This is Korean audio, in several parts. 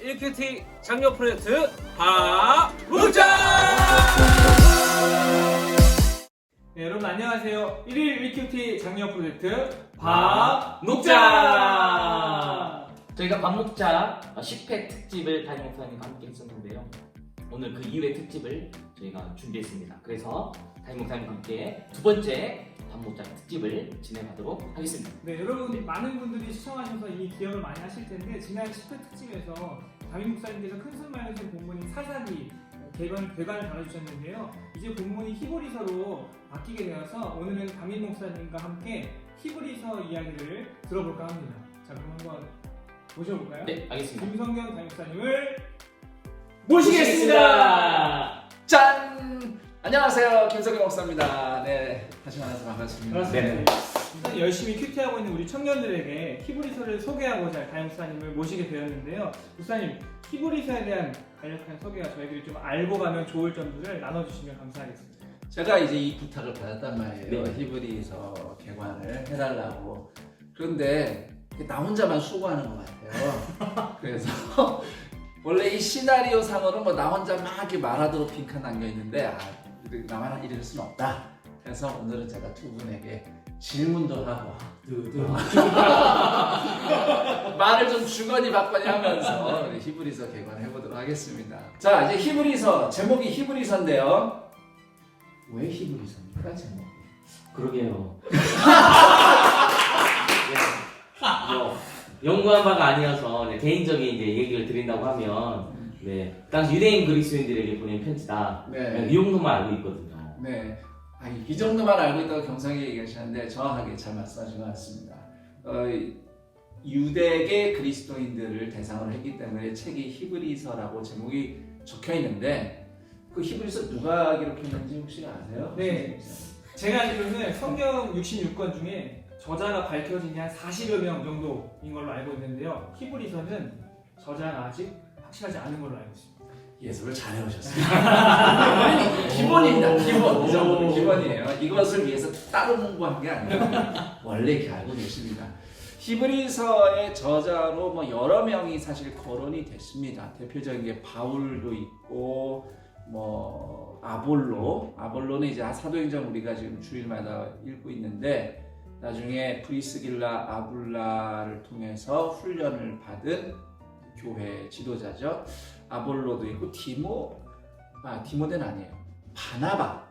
1일 1큐티 장려 프로젝트 바묵자 네, 여러분 안녕하세요. 1일 1큐티 장려 프로젝트 밥 먹자. 저희가 밥 먹자 10회 특집을 담임 목사님과 함께 했었는데요. 오늘 그 2회 특집을 저희가 준비했습니다. 그래서 담임 목사님과 함께 두 번째 밥 먹자 특집을 진행하도록 하겠습니다. 네, 여러분 많은 분들이 시청하셔서 이미 기억을 많이 하실 텐데 지난 10회 특집에서 담임 목사님께서 큰 손만 해준 본문인 사사기 개관, 개관을 다뤄주셨는데요. 이제 본문이 히브리서로 바뀌게 되어서 오늘은 담임 목사님과 함께 히브리서 이야기를 들어볼까 합니다. 자, 그럼 한번 모셔볼까요? 네, 알겠습니다. 김성경 담임 목사님을 모시겠습니다. 짠! 안녕하세요. 김석영 목사입니다. 네, 다시 만나서 반갑습니다. 반갑습니다. 일단 열심히 큐티하고 있는 우리 청년들에게 히브리서를 소개하고자 담임 목사님을 모시게 되었는데요. 목사님, 히브리서에 대한 간략한 소개와 저희들이 좀 알고 가면 좋을 점들을 나눠주시면 감사하겠습니다. 제가 이제 이 부탁을 받았단 말이에요. 네. 히브리서 개관을 해달라고. 그런데 나 혼자만 수고하는 것 같아요. 그래서 원래 이 시나리오 상으로 뭐 나 혼자 막 이렇게 말하도록 빈칸 남겨 있는데 아, 나만 이럴 수는 없다. 그래서 오늘은 제가 두 분에게 질문도 하고 말을 좀 주거니 받거니 하면서 우리 히브리서 개관 해 보도록 하겠습니다. 자 이제 히브리서 제목이 히브리서인데요. 왜 히브리서입니까 제목이? 그러게요. 네, 뭐, 연구한 바가 아니어서 네, 개인적인 이제 얘기를 드린다고 하면 네, 당시 유대인 그리스도인들에게 보낸 편지다. 네. 이 정도만 알고 있거든요. 네. 아, 이 정도만 알고 있다고 경성이 얘기하시는데 정확하게 잘 말씀하신 것 같습니다. 어, 유대계 그리스도인들을 대상으로 했기 때문에 책이 히브리서라고 제목이 적혀 있는데 그 히브리서 누가 기록했는지 혹시 아세요? 네. 제가 알기로는 성경 66권 중에 저자가 밝혀진 게 한 40여 명 정도인 걸로 알고 있는데요. 히브리서는 저자가 아직 확실하지 않은 걸로 알고 있습니다. 예술을 잘 해오셨습니다. 기본입니다. 기본. 이 정도는 기본이에요. 이것을 위해서 따로 공부한 게 아니고 원래 이렇게 알고 계십니다. 히브리서의 저자로 뭐 여러 명이 사실 거론이 됐습니다. 대표적인 게 바울도 있고 뭐 아볼로, 아볼로는 이제 사도행전 우리가 지금 주일마다 읽고 있는데 나중에 브리스길라 아불라를 통해서 훈련을 받은 교회 지도자죠. 아볼로도 있고 디모 아 디모데는 아니에요. 바나바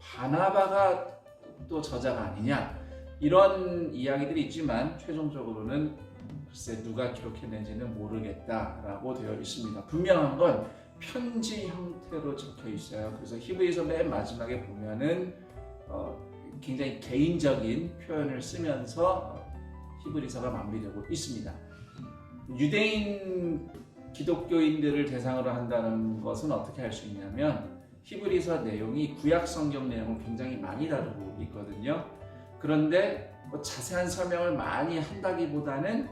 바나바가 또 저자가 아니냐 이런 이야기들이 있지만 최종적으로는 글쎄 누가 기록했는지는 모르겠다라고 되어 있습니다. 분명한 건 편지 형태로 적혀 있어요. 그래서 히브리서 맨 마지막에 보면은 어, 굉장히 개인적인 표현을 쓰면서 어, 히브리서가 마무리되고 있습니다. 유대인 기독교인들을 대상으로 한다는 것은 어떻게 할 수 있냐면 히브리서 내용이 구약 성경 내용을 굉장히 많이 다루고 있거든요. 그런데 뭐 자세한 설명을 많이 한다기보다는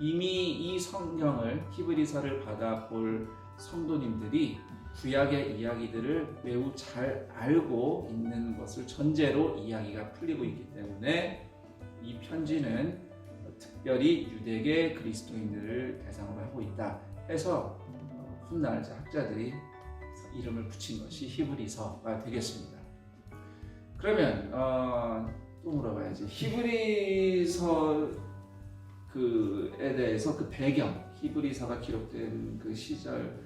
이미 이 성경을 히브리서를 받아볼 성도님들이 구약의 이야기들을 매우 잘 알고 있는 것을 전제로 이야기가 풀리고 있기 때문에 이 편지는 특별히 유대계 그리스도인들을 대상으로 하고 있다 해서 어, 훗날 학자들이 이름을 붙인 것이 히브리서가 되겠습니다. 그러면 어, 또 물어봐야지 히브리서 그에 대해서 그 배경 히브리서가 기록된 그 시절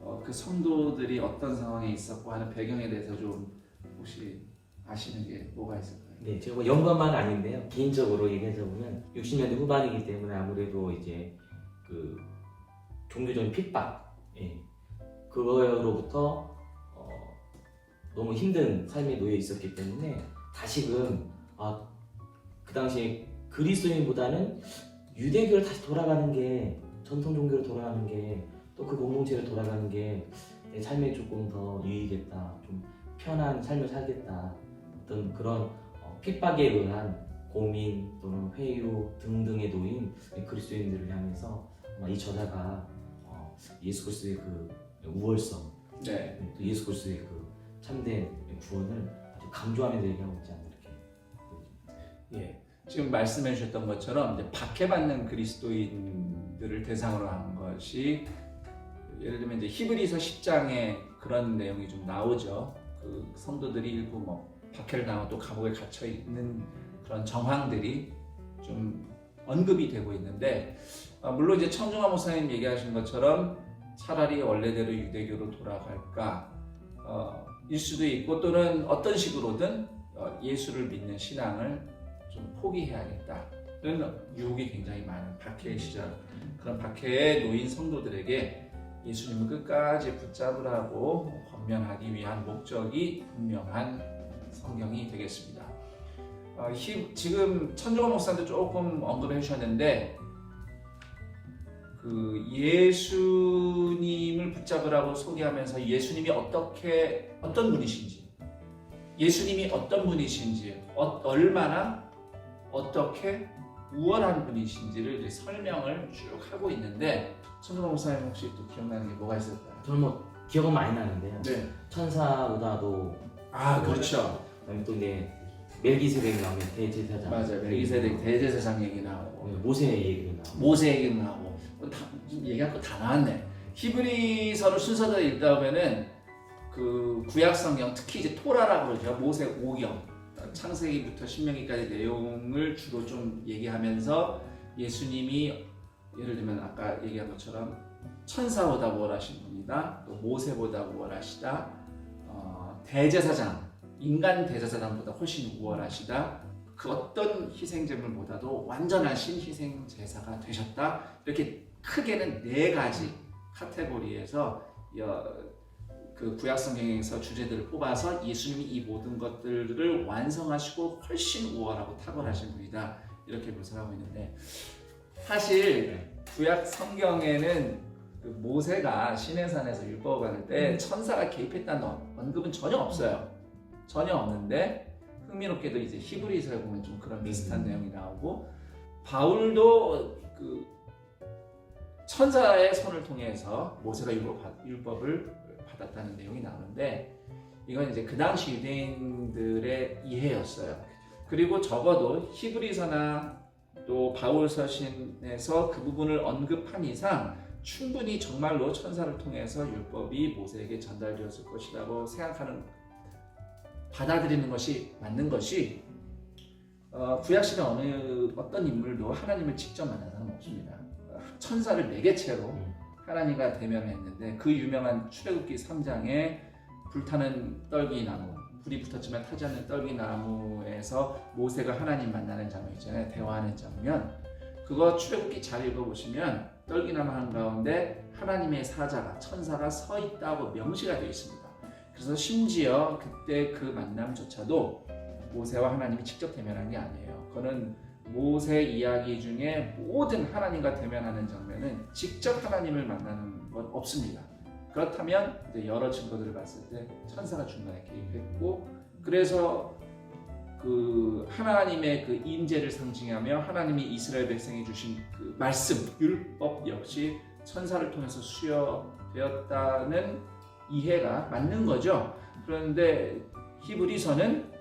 어, 그 성도들이 어떤 상황에 있었고 하는 배경에 대해서 좀 혹시 아시는 게 뭐가 있을까요? 네, 제가 뭐 바는 아닌데요. 개인적으로 얘기하자 보면 60년대 후반이기 때문에 아무래도 이제 그 종교적인 핍박, 예, 그거로부터 어, 너무 힘든 삶에 놓여 있었기 때문에 다시금 아, 그 당시에 그리스도인보다는 유대교를 다시 돌아가는 게 전통 종교로 돌아가는 게 또 그 공동체로 돌아가는 게 내 삶에 조금 더 유익했다, 좀 편한 삶을 살겠다 어떤 그런 어, 핍박에 의한 고민 또는 회유 등등에 놓인 그리스도인들을 향해서 이 저자가 어, 예수 그리스도의 그 우월성, 네. 또 예수 그리스도의 그 참된 구원을 아주 강조하면서 얘기하고 있지 않나 이렇게. 예. 지금 말씀해 주셨던 것처럼 이제 박해받는 그리스도인들을 대상으로 한 것이 예를 들면 이제 히브리서 10장에 그런 내용이 좀 나오죠. 그 성도들이 일부 뭐 박해를 당하고 또 감옥에 갇혀 있는 그런 정황들이 좀 언급이 되고 있는데 아, 물론 이제 청중화 목사님 얘기하신 것처럼 차라리 원래대로 유대교로 돌아갈까 어, 일 수도 있고 또는 어떤 식으로든 어, 예수를 믿는 신앙을 좀 포기해야겠다는 유혹이 굉장히 많은 박해의 시절 그런 박해에 놓인 성도들에게 예수님을 끝까지 붙잡으라고 권면하기 위한 목적이 분명한 성경이 되겠습니다. 어, 히- 지금 천정원 목사님도 조금 언급해 주셨는데 그 예수님을 붙잡으라고 소개하면서 예수님이 어떻게 어떤 분이신지 예수님이 어떤 분이신지 어, 얼마나 어떻게 우월한 분이신지를 설명을 쭉 하고 있는데 천정원 목사님 혹시 또 기억나는 게 뭐가 있을까요? 저는 뭐 기억은 많이 나는데요. 네. 천사보다도 아 그렇죠. 그다음에 또 이제 멜기세덱 나오면 대제사장 맞아요. 멜기세덱 대제사장 얘기 나오고 네, 모세 얘기도 나오고 모세 얘기 나오고 뭐 다, 얘기할 거 다 나왔네. 히브리서를 순서대로 읽다 보면은 그 구약 성경 특히 이제 토라라고 그러죠. 모세 오경 창세기부터 신명기까지 내용을 주로 좀 얘기하면서 예수님이 예를 들면 아까 얘기한 것처럼 천사보다 우월하신 분이다. 또 모세보다 우월하시다. 어, 대제사장 인간 대제사장보다 훨씬 우월하시다. 그 어떤 희생제물보다도 완전하신 희생 제사가 되셨다. 이렇게 크게는 네 가지 카테고리에서 여- 그 구약 성경에서 주제들을 뽑아서 예수님이 이 모든 것들을 완성하시고 훨씬 우월하고 탁월하신 분이다. 이렇게 묘사하고 있는데 사실 구약 성경에는 그 모세가 시내산에서 율법을 받을 때 천사가 개입했다는 언급은 전혀 없어요. 전혀 없는데 흥미롭게도 이제 히브리서에 보면 좀 그런 비슷한 내용이 나오고 바울도 그 천사의 손을 통해서 모세가 율법, 받- 율법을 받았다는 내용이 나오는데 이건 이제 그 당시 유대인들의 이해였어요. 그리고 적어도 히브리서나 또 바울 서신에서 그 부분을 언급한 이상 충분히 정말로 천사를 통해서 율법이 모세에게 전달되었을 것이라고 생각하는 받아들이는 것이 맞는 것이 어, 구약시대 어느 어떤 인물도 하나님을 직접 만난 사람은 없습니다. 어, 천사를 매개체로 하나님과 대면을 했는데 그 유명한 출애굽기 3장에 불타는 떨기 나무 불이 붙었지만 타지 않는 떨기나무에서 모세가 하나님 만나는 장면 있잖아요. 대화하는 장면. 그거 출애굽기 잘 읽어보시면 떨기나무 한가운데 하나님의 사자가 천사가 서 있다고 명시가 되어 있습니다. 그래서 심지어 그때 그 만남조차도 모세와 하나님이 직접 대면한 게 아니에요. 그거는 모세 이야기 중에 모든 하나님과 대면하는 장면은 직접 하나님을 만나는 건 없습니다. 그렇다면 이제 여러 증거들을 봤을 때 천사가 중간에 개입했고 그래서 그 하나님의 그 임재를 상징하며 하나님이 이스라엘 백성에 주신 그 말씀 율법 역시 천사를 통해서 수여되었다는 이해가 맞는 거죠. 그런데 히브리서는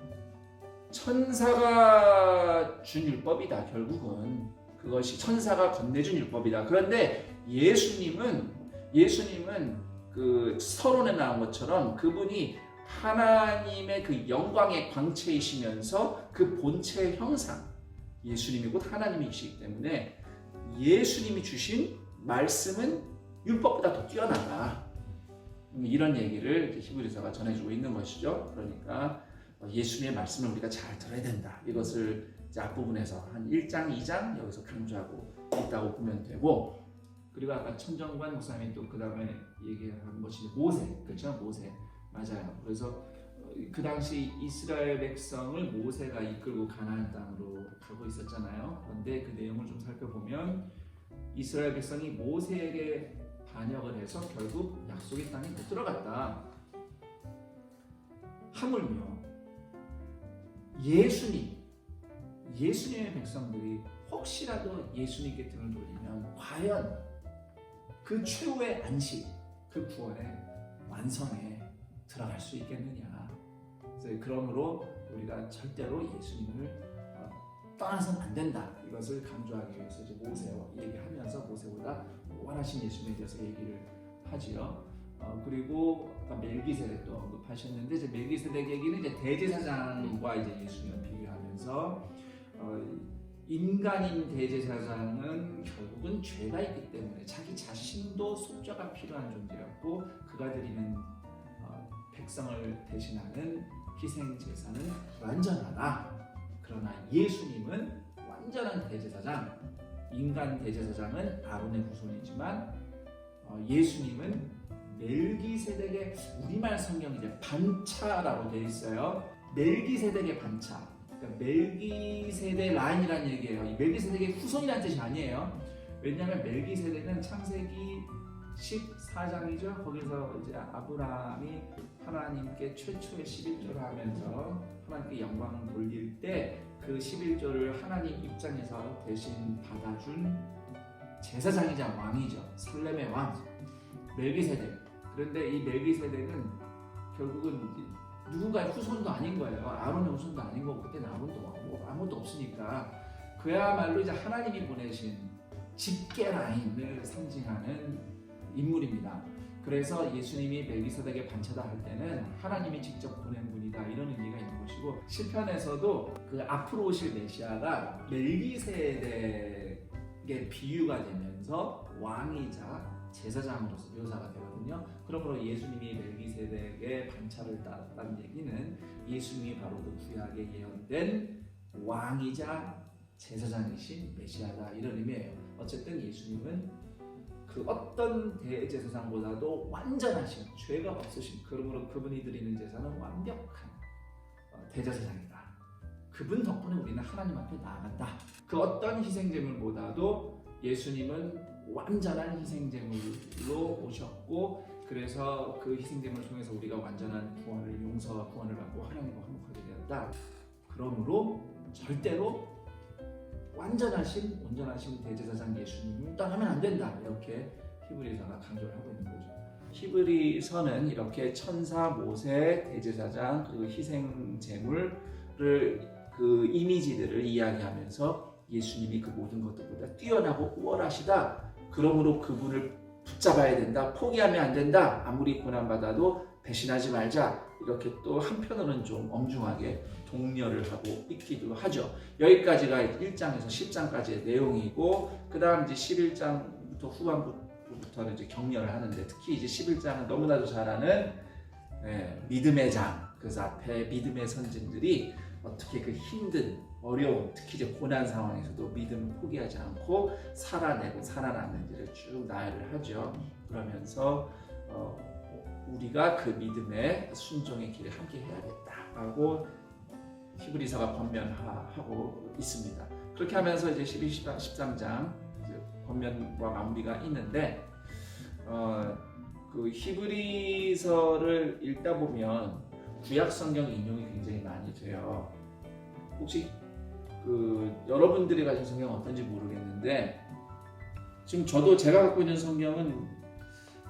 천사가 준 율법이다. 결국은 그것이 천사가 건네준 율법이다. 그런데 예수님은 예수님은 그 서론에 나온 것처럼 그분이 하나님의 그 영광의 광채이시면서 그 본체의 형상 예수님이 곧 하나님이시기 때문에 예수님이 주신 말씀은 율법보다 더 뛰어나다. 음, 이런 얘기를 히브리서가 전해주고 있는 것이죠. 그러니까 예수님의 말씀을 우리가 잘 들어야 된다. 이것을 앞부분에서 한 1장, 2장 여기서 강조하고 있다고 보면 되고 그리고 아까 천정관 목사님이 또 그 다음에 얘기한 것이 모세, 그렇죠? 모세 맞아요. 그래서 어, 그 당시 이스라엘 백성을 모세가 이끌고 가나안 땅으로 가고 있었잖아요. 그런데 그 내용을 좀 살펴보면 이스라엘 백성이 모세에게 반역을 해서 결국 약속의 땅에 못 들어갔다. 하물며 예수님, 예수님의 백성들이 혹시라도 예수님께 등을 돌리면 과연 그 최후의 안식, 그 구원의 완성에 들어갈 수 있겠느냐. 그러므로 우리가 절대로 예수님을 어, 떠나서는 안 된다. 이것을 강조하기 위해서 이제 모세와 얘기하면서 모세보다 원하신 예수님에 대해서 얘기를 하지요. 어, 그리고 아까 멜기세덱도 언급하셨는데 이제 멜기세덱 얘기는 이제 대제사장과 이제 예수님을 비교하면서 어, 인간인 대제사장은 결국은 죄가 있기 때문에 자기 자신도 속죄가 필요한 존재였고 그가 드리는 어, 백성을 대신하는 희생 제사는 불완전하다. 그러나 예수님은 완전한 대제사장, 인간 대제사장은 아론의 후손이지만 어, 예수님은 멜기세덱의 우리말 성경 이제 반차라고 되어 있어요. 멜기세덱의 반차. 그러니까 멜기세덱 라인이라는 얘기예요. 이 멜기세덱의 후손이라는 뜻이 아니에요. 왜냐하면 멜기세덱은 창세기 14장이죠. 거기서 이제 아브라함이 하나님께 최초의 11조를 하면서 하나님께 영광을 돌릴 때 그 11조를 하나님 입장에서 대신 받아준 제사장이자 왕이죠. 살렘의 왕 멜기세덱. 그런데 이 멜기세덱은 결국은 누군가의 후손도 아닌 거예요. 아론의 후손도 아닌 거고 그때는 아론도 없고 아무것도 없으니까 그야말로 이제 하나님이 보내신 집계 라인을 상징하는 인물입니다. 그래서 예수님이 멜기세덱의 반차다 할 때는 하나님이 직접 보낸 분이다 이런 의미가 있는 것이고 시편에서도 그 앞으로 오실 메시아가 멜기세덱의 비유가 되면서 왕이자 제사장으로서 묘사가 되거든요. 그러므로 예수님이 멜기세덱의 반차를 따랐다는 얘기는 예수님이 바로 그 구약에 예언된 왕이자 제사장이신 메시아다 이런 의미예요. 어쨌든 예수님은 그 어떤 대제사장보다도 완전하신 죄가 없으신 그러므로 그분이 드리는 제사는 완벽한 어, 대제사장이다. 그분 덕분에 우리는 하나님 앞에 나아간다. 그 어떤 희생제물보다도 예수님은 완전한 희생제물로 오셨고 그래서 그 희생제물을 통해서 우리가 완전한 구원을 용서와 구원을 받고 하나님과 화목하게 되었다. 그러므로 절대로 완전하신 온전하신 대제사장 예수님을 떠나면 안 된다. 이렇게 히브리서가 강조를 하고 있는 거죠. 히브리서는 이렇게 천사 모세 대제사장 그리고 희생 제물을 그 이미지들을 이야기하면서 예수님이 그 모든 것들보다 뛰어나고 우월하시다. 그러므로 그분을 붙잡아야 된다. 포기하면 안 된다. 아무리 고난받아도 배신하지 말자. 이렇게 또 한편으로는 좀 엄중하게 독려를 하고 있기도 하죠. 여기까지가 1장에서 10장까지의 내용이고 그 다음 이제 11장부터 후반부터는 이제 격려를 하는데 특히 이제 11장은 너무나도 잘 아는 예, 믿음의 장. 그래서 앞에 믿음의 선진들이 어떻게 그 힘든 어려운 특히 이제 고난 상황에서도 믿음을 포기하지 않고 살아내고 살아남는지를 쭉 나열을 하죠. 그러면서 어, 우리가 그 믿음의 순종의 길에 함께 해야겠다라고 히브리서가 권면하고 있습니다. 그렇게 하면서 이제 12, 13장 이제 권면과 마무리가 있는데 어, 그 히브리서를 읽다 보면 구약 성경 인용이 굉장히 많이 돼요. 혹시 그 여러분들이 가진 성경 어떤지 모르겠는데 지금 저도 제가 갖고 있는 성경은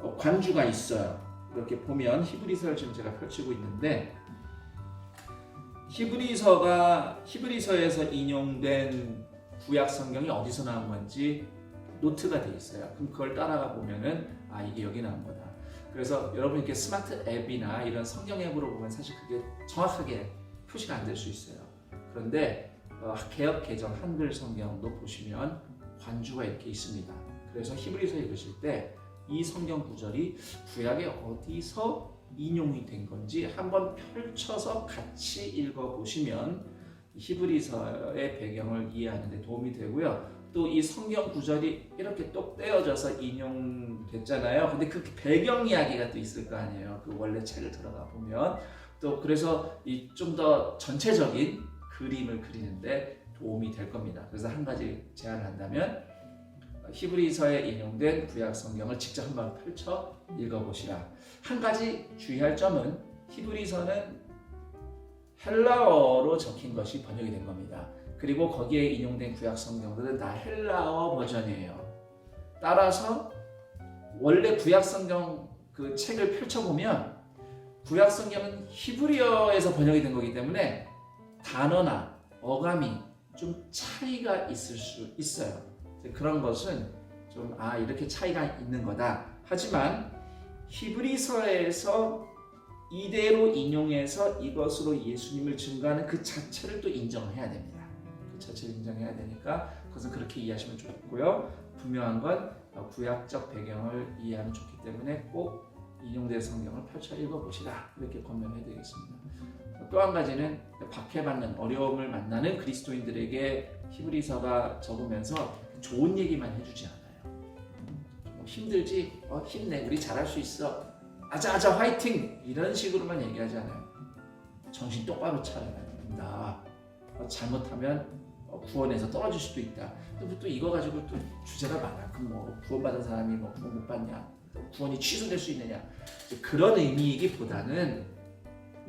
어, 관주가 있어요. 이렇게 보면 히브리서를 지금 제가 펼치고 있는데 히브리서가 히브리서에서 인용된 구약 성경이 어디서 나온 건지 노트가 돼 있어요. 그럼 그걸 따라가 보면은 아 이게 여기 나온 거다. 그래서 여러분 이렇게 스마트 앱이나 이런 성경 앱으로 보면 사실 그게 정확하게 표시가 안 될 수 있어요. 그런데 어, 개혁 개정 한글 성경도 보시면 관주가 이렇게 있습니다. 그래서 히브리서 읽으실 때 이 성경 구절이 구약에 어디서 인용이 된 건지 한번 펼쳐서 같이 읽어 보시면 히브리서의 배경을 이해하는 데 도움이 되고요. 또 이 성경 구절이 이렇게 똑 떼어져서 인용됐잖아요. 근데 그 배경 이야기가 또 있을 거 아니에요. 그 원래 책을 들어가 보면 또 그래서 이 좀 더 전체적인 그림을 그리는데 도움이 될 겁니다. 그래서 한 가지 제안을 한다면 히브리서에 인용된 구약 성경을 직접 한번 펼쳐 읽어보시라. 한 가지 주의할 점은 히브리서는 헬라어로 적힌 것이 번역이 된 겁니다. 그리고 거기에 인용된 구약 성경들은 다 헬라어 버전이에요. 따라서 원래 구약 성경 그 책을 펼쳐보면 구약 성경은 히브리어에서 번역이 된 거기 때문에 단어나 어감이 좀 차이가 있을 수 있어요. 그런 것은 좀 아 이렇게 차이가 있는 거다. 하지만 히브리서에서 이대로 인용해서 이것으로 예수님을 증거하는 그 자체를 또 인정해야 됩니다. 그 자체를 인정해야 되니까 그것은 그렇게 이해하시면 좋고요. 분명한 건 어, 구약적 배경을 이해하면 좋기 때문에 꼭 인용된 성경을 펼쳐 읽어보시라 이렇게 권면해 드리겠습니다. 또 한 가지는 박해받는 어려움을 만나는 그리스도인들에게 히브리서가 적으면서 좋은 얘기만 해주지 않아요. 뭐 힘들지? 어, 힘내. 우리 잘할 수 있어. 아자아자 화이팅! 이런 식으로만 얘기하지 않아요. 정신 똑바로 차려야 된다. 어, 잘못하면 어, 구원에서 떨어질 수도 있다. 또, 또 이거 가지고 또 주제가 많아. 그럼 뭐 구원받은 사람이 뭐 구원 못 받냐? 또 구원이 취소될 수 있느냐? 그런 의미이기보다는 이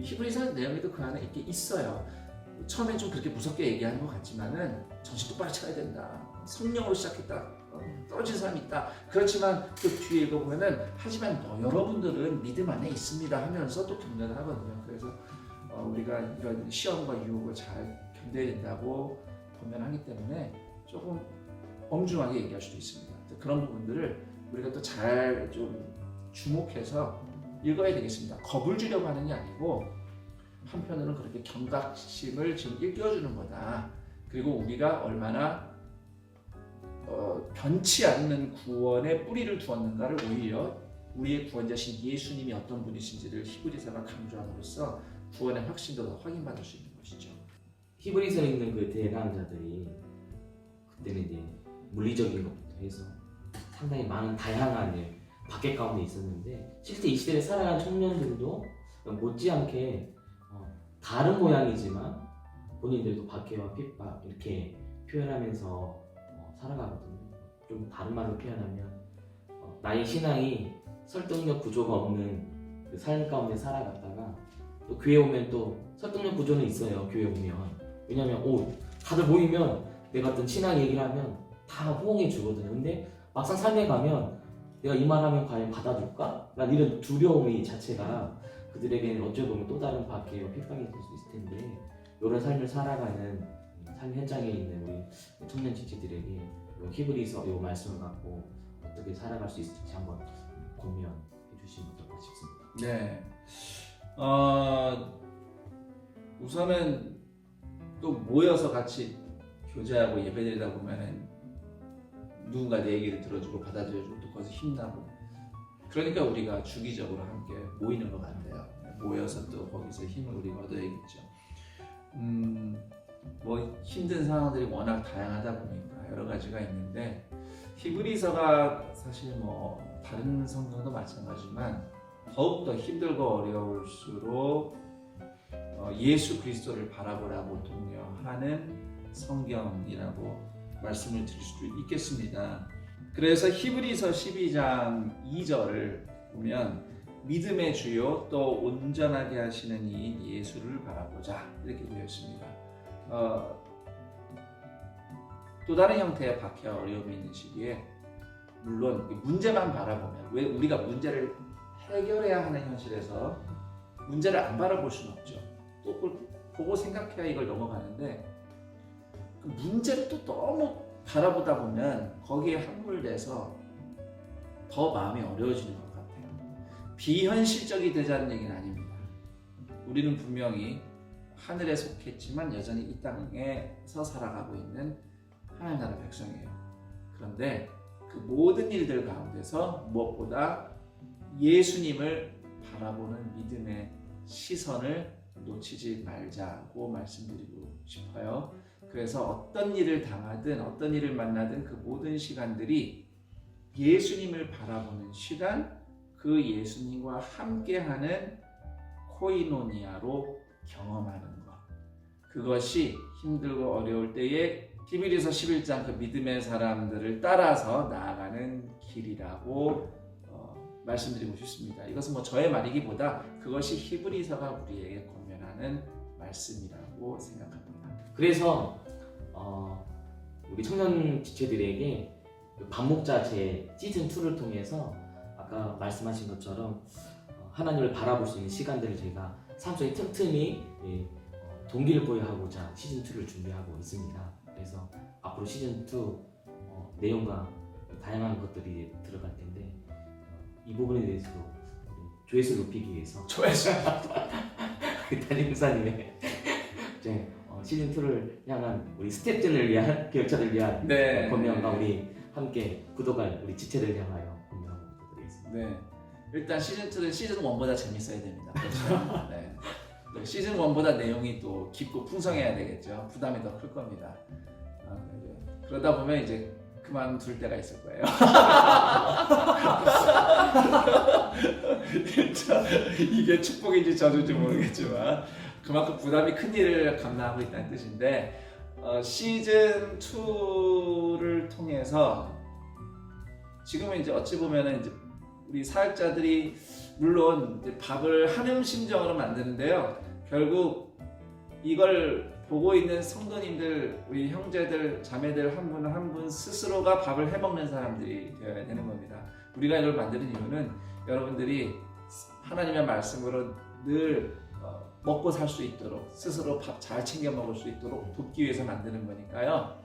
히브리서 내용에도 그 안에 이렇게 있어요. 처음엔 좀 그렇게 무섭게 얘기하는 것 같지만은 정신 똑바로 차려야 된다. 성령으로 시작했다. 어, 떨어진 사람이 있다. 그렇지만 그 뒤에 읽어보면은 하지만 너 여러분들은 믿음 안에 있습니다 하면서 또 격려를 하거든요. 그래서 어, 우리가 이런 시험과 유혹을 잘 견뎌야 된다고 권면하기 때문에 조금 엄중하게 얘기할 수도 있습니다. 그런 부분들을 우리가 또 잘 좀 주목해서 읽어야 되겠습니다. 겁을 주려고 하는 게 아니고 한편으로는 그렇게 경각심을 지금 일깨워주는 거다. 그리고 우리가 얼마나 어, 변치 않는 구원의 뿌리를 두었는가를 오히려 우리의 구원자신 예수님이 어떤 분이신지를 히브리서가 강조함으로써 구원의 확신도 더 확인받을 수 있는 것이죠. 히브리서 읽는 그 대강자들이 그때는 이제 물리적인 것부터 해서 상당히 많은 다양한 박해 가운데 있었는데 실제 이 시대를 살아가는 청년들도 못지않게 어, 다른 모양이지만 본인들도 박해와 핍박 이렇게 표현하면서 어, 살아가거든요. 좀 다른 말로 표현하면 어, 나의 신앙이 설득력 구조가 없는 그 삶 가운데 살아갔다가 또 교회 오면 또 설득력 구조는 있어요. 교회 오면 왜냐면 오 다들 모이면 내가 어떤 신앙 얘기를 하면 다 호응해 주거든요. 근데 막상 삶에 가면 내가 이 말하면 과연 받아줄까? 난 이런 두려움이 자체가 그들에게는 어찌 보면 또 다른 박해와 핍박이 될 수 있을 텐데 이런 삶을 살아가는 삶 현장에 있는 우리 청년 지체들에게 이 히브리서 이 말씀을 갖고 어떻게 살아갈 수 있을지 한번 고민해 주시면 어떨까 싶습니다. 네. 어, 우선은 또 모여서 같이 교제하고 예배드리다 보면은 누군가 내 얘기를 들어주고 받아들여주고 또 거기서 힘나고 그러니까 우리가 주기적으로 함께 모이는 것 같아요. 모여서 또 거기서 힘을 우리가 얻어야겠죠. 음, 뭐 힘든 상황들이 워낙 다양하다 보니까 여러 가지가 있는데 히브리서가 사실 뭐 다른 성경도 마찬가지지만 더욱더 힘들고 어려울수록 어, 예수 그리스도를 바라보라고 독려하는 성경이라고 말씀을 드릴 수도 있겠습니다. 그래서 히브리서 12장 2절을 보면 믿음의 주요 또 온전하게 하시는 이인 예수를 바라보자 이렇게 되어 있습니다. 어, 또 다른 형태의 박해와 어려움이 있는 시기에 물론 문제만 바라보면 왜 우리가 문제를 해결해야 하는 현실에서 문제를 안 바라볼 수는 없죠. 또 그걸 보고 생각해야 이걸 넘어가는데 그 문제를 또 너무 바라보다 보면 거기에 함몰돼서 더 마음이 어려워지는 것 같아요. 비현실적이 되자는 얘기는 아닙니다. 우리는 분명히 하늘에 속했지만 여전히 이 땅에서 살아가고 있는 하나님 나라 백성이에요. 그런데 그 모든 일들 가운데서 무엇보다 예수님을 바라보는 믿음의 시선을 놓치지 말자고 말씀드리고 싶어요. 그래서 어떤 일을 당하든 어떤 일을 만나든 그 모든 시간들이 예수님을 바라보는 시간, 그 예수님과 함께하는 코이노니아로 경험하는 것. 그것이 힘들고 어려울 때에 히브리서 11장 그 믿음의 사람들을 따라서 나아가는 길이라고 어, 말씀드리고 싶습니다. 이것은 뭐 저의 말이기보다 그것이 히브리서가 우리에게 권면하는 말씀이라고 생각합니다. 그래서 어, 우리 청년 지체들에게 그 반목자 제 시즌 2를 통해서 아까 말씀하신 것처럼 어, 하나님을 바라볼 수 있는 시간들을 저희가 삶 속에 틈틈이 예, 어, 동기를 부여하고자 시즌 2를 준비하고 있습니다. 그래서 앞으로 시즌 2 어, 내용과 다양한 것들이 들어갈 텐데 어, 이 부분에 대해서도 조회수 높이기 위해서 조회수. 담임 목사님의 시즌 2를 향한 우리 스탭진을 위한 기획자들 위한 네. 권면과 우리 함께 구독할 우리 지체들 향하여 권면하고 부탁드리겠습니다. 네. 일단 시즌 2는 시즌 1보다 재밌어야 됩니다. 그렇죠? 네. 또 시즌 1보다 내용이 또 깊고 풍성해야 되겠죠. 부담이 더 클 겁니다. 아, 이제 그러다 보면 이제 그만둘 때가 있을 거예요. 진짜 이게 축복인지 저주인지 모르겠지만 그만큼 부담이 큰 일을 감당하고 있다는 뜻인데 어, 시즌 2를 통해서 지금은 이제 어찌 보면은 이제 우리 사역자들이 물론 밥을 한음 심정으로 만드는데요. 결국 이걸 보고 있는 성도님들, 우리 형제들, 자매들 한 분 한분 스스로가 밥을 해 먹는 사람들이 되어야 되는 겁니다. 우리가 이걸 만드는 이유는 여러분들이 하나님의 말씀으로 늘 어, 먹고 살 수 있도록 스스로 밥 잘 챙겨 먹을 수 있도록 돕기 위해서 만드는 거니까요.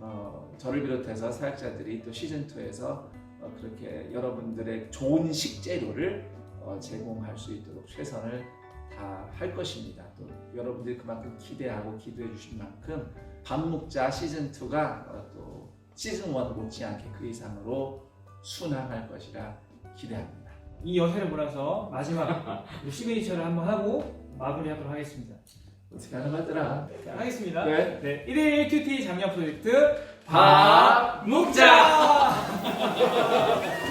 어, 저를 비롯해서 사역자들이 또 시즌 2에서 어, 그렇게 여러분들의 좋은 식재료를 어, 제공할 수 있도록 최선을 다 할 것입니다. 또 여러분들이 그만큼 기대하고 기도해 주신 만큼 밥 먹자 시즌 2가 어, 또 시즌 1 못지않게 그 이상으로 순항할 것이라 기대합니다. 이 여세를 몰아서 마지막 시그니처를 한번 하고 마무리하도록 하겠습니다. 어떻게 하는 거더라? 자, 하겠습니다. 네. 네, 1일 큐티 장려 프로젝트 밥 먹자!